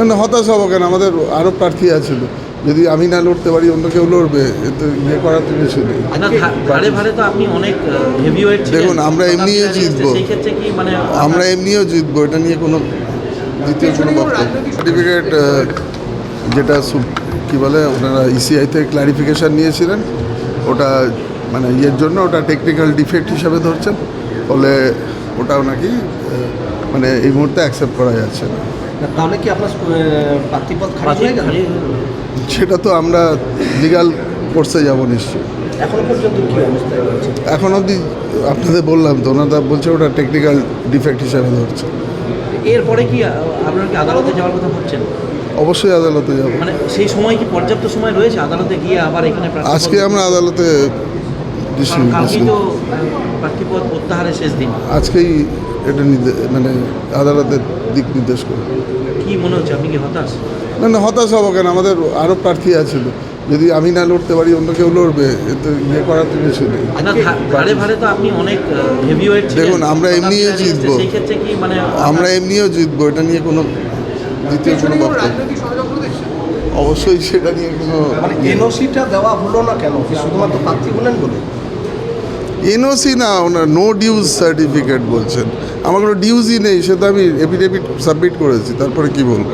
না না হতাশ হব কেন? আমাদের আরও প্রার্থী আছে যদি আমি না লড়তে পারি অন্য কেউ লড়বে এতে ইয়ে করার তো কিছু নেই। দেখুন, আমরা এমনিও জিতবো। সেই ক্ষেত্রে কি মানে আমরা এমনিও জিতবো এটা নিয়ে কোনো দ্বিতীয় কোনো বক্তব্য সার্টিফিকেট যেটা কি বলে ওনারা ইসিআই থেকে ক্লারিফিকেশান নিয়েছিলেন। ওটা মানে ইয়ের জন্য ওটা টেকনিক্যাল ডিফেক্ট হিসাবে ধরছেন। ফলে ওটাও নাকি মানে এই মুহূর্তে অ্যাকসেপ্ট করা যাচ্ছে না, তাহলে কি আপনার প্রার্থীপদ খারিজ হয়ে গেল? সেটা তো আমরা লিগাল কোর্সে যাব নিশ্চয়ই। এখনও পর্যন্ত কি অবস্থায় রয়েছে এখন অবধি আপনাদের বললাম তো ওনারা বলছে ওটা টেকনিক্যাল ডিফেক্ট হিসাবে ধরছে। এরপরে কি আপনারা কি আদালতে যাওয়ার কথা ভাবছেন? অবশ্যই আদালতে যাব। মানে সেই সময় কি পর্যাপ্ত সময় রয়েছে আদালতে গিয়ে আবার এখানে আজকে আমরা আদালতে কালকেই তো প্রত্যাহারের শেষ দিন। আজকেই এটা মানে আদালতের দিক নির্দেশ করে। কি মনে হচ্ছে? আপনি কি হতাশ? না না হতাশ হব কেন? আমাদের আরও প্রার্থী আছে। যদি আমি না লড়তে পারি অন্য কেউ লড়বে এতে ইয়ে করার তো কিছু নেই। দেখুন, আমরা এমনিও জিতবো। সেই ক্ষেত্রে কি মানে আমরা এমনিও জিতবো এটা নিয়ে কোনো দ্বিতীয় কোনো বক্তব্য অবশ্যই সেটা নিয়ে কোনো মানে এনওসিটা দেওয়া হলো না কেন? শুধুমাত্র প্রার্থী হলেন বলে। এনওসি না, ওনার নো ডিউজ সার্টিফিকেট বলছেন। আমার কোনো ডিউজই নেই সে তো আমি এফিডেভিট সাবমিট করেছি, তারপরে কি বলব?